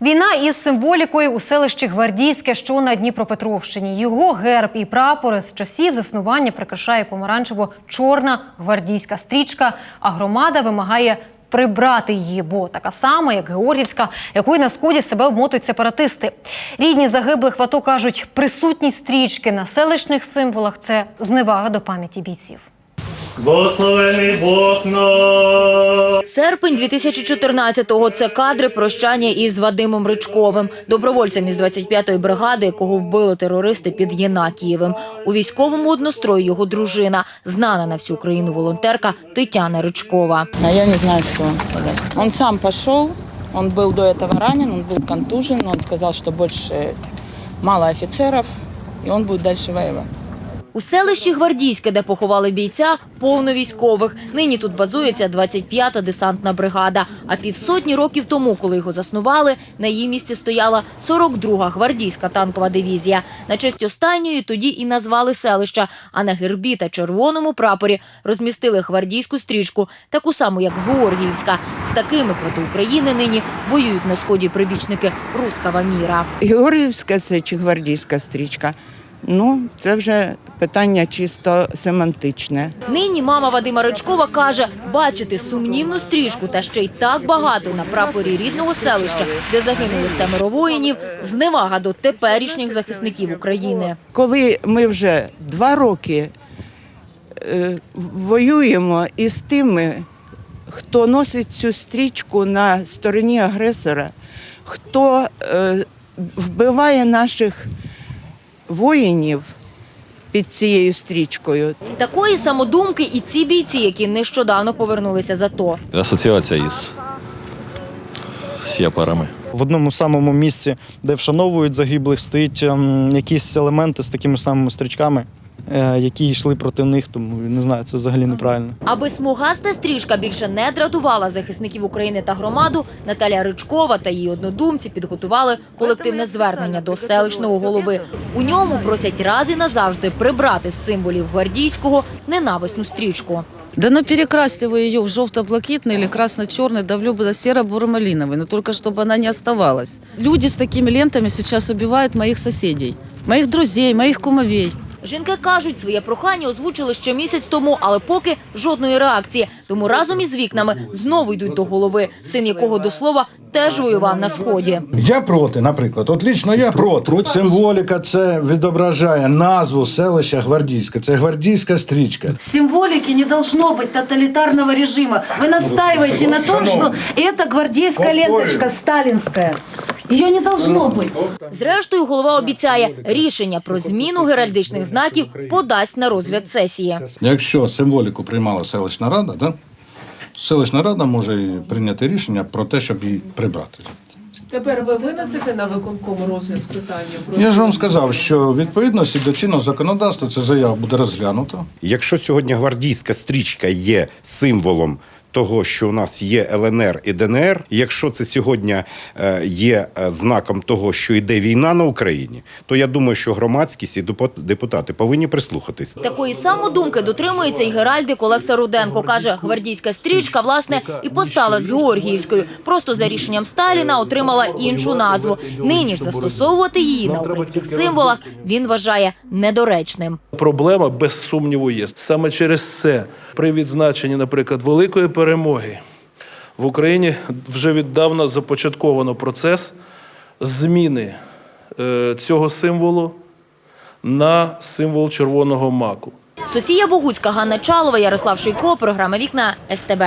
Війна із символікою у селищі Гвардійське, що на Дніпропетровщині. Його герб і прапори з часів заснування прикрашає помаранчево-чорна гвардійська стрічка, а громада вимагає прибрати її, бо така сама, як Георгівська, якою на сході себе обмотують сепаратисти. Рідні загиблих в АТО кажуть, присутність стрічки на селищних символах це зневага до пам'яті бійців. Благословений Бог наш. Серпень 2014-го – це кадри прощання із Вадимом Ричковим, добровольцем із 25-ї бригади, якого вбили терористи під Єнакієвим. У військовому однострої його дружина, знана на всю Україну волонтерка Тетяна Ричкова. А я не знаю, что вам сказать. Он сам пошел, он был до этого ранен, он был контужен, он сказал, что больше мало офицеров, и он будет дальше воевать. У селищі Гвардійське, де поховали бійця, повно військових. Нині тут базується 25-та десантна бригада. А півсотні років тому, коли його заснували, на її місці стояла 42-га гвардійська танкова дивізія. На честь останньої тоді і назвали селища. А на гербі та червоному прапорі розмістили гвардійську стрічку, таку саму, як Георгіївська. З такими проти України нині воюють на сході прибічники рускава міра. Георгіївська це чи гвардійська стрічка. Ну, це вже питання чисто семантичне. Нині мама Вадима Ричкова каже, бачити сумнівну стрічку та ще й так багато на прапорі рідного селища, де загинули семеро воїнів, зневага до теперішніх захисників України. Коли ми вже два роки е, воюємо із тими, хто носить цю стрічку на стороні агресора, хто е, вбиває наших воїнів під цією стрічкою, Такої самодумки і ці бійці, які нещодавно повернулися з АТО. асоціація із сіапарами. В одному самому місці, де вшановують загиблих, стоїть ем, якісь елементи з такими самими стрічками, які йшли проти них. Тому не знаю, це взагалі неправильно. Аби смугаста стрічка більше не дратувала захисників України та громаду, Наталя Ричкова та її однодумці підготували колективне звернення до селищного голови. У ньому просять раз і назавжди прибрати з символів гвардійського ненависну стрічку. Да ну перекрасьте вы ее в желто-блакитный или красно-черный, да в любо серо-буро-малиновый, но только чтобы она не оставалась. Люди с такими лентами сейчас убивают моих соседей, моих друзей, моих кумовей. Жінки кажуть, своє прохання озвучили ще місяць тому, але поки жодної реакції. Тому разом із вікнами знову йдуть до голови, син якого до слова теж воював на сході. Я проти, наприклад. От лічно я проти. Символіка це відображає назву селища Гвардійське. Це гвардійська стрічка. Символики не должно быть тоталитарного режима. Вы настаиваете на том, что это гвардейская ленточка сталинская. Ее не должно быть. Зрештою, голова обіцяє, рішення про зміну геральдичних знаків подасть на розгляд сесії. Якщо символіку приймала селищна рада, да? Селищна рада може прийняти рішення про те, щоб її прибрати. Тепер ви винесете на виконком розгляд питання про Я ж вам сказав, що в відповідності до чинного законодавства ця заява буде розглянута. Якщо сьогодні гвардійська стрічка є символом того, що у нас є ЛНР і ДНР, якщо це сьогодні е, є е, знаком того, що йде війна на Україні, то я думаю, що громадськість і депутати повинні прислухатись. Такої самодумки дотримується і геральдик Олекса Руденко. Каже, гвардійська стрічка, власне, і постала з Георгіївською. Просто за рішенням Сталіна отримала іншу назву. Нині ж застосовувати її на українських символах він вважає недоречним. Проблема без сумніву є. Саме через це при відзначенні, наприклад, великої перемоги в Україні вже віддавна започатковано процес зміни е, цього символу на символ червоного маку. Софія Богуцька, Ганна Чалова, Ярослав Шийко. Програма Вікна СТБ.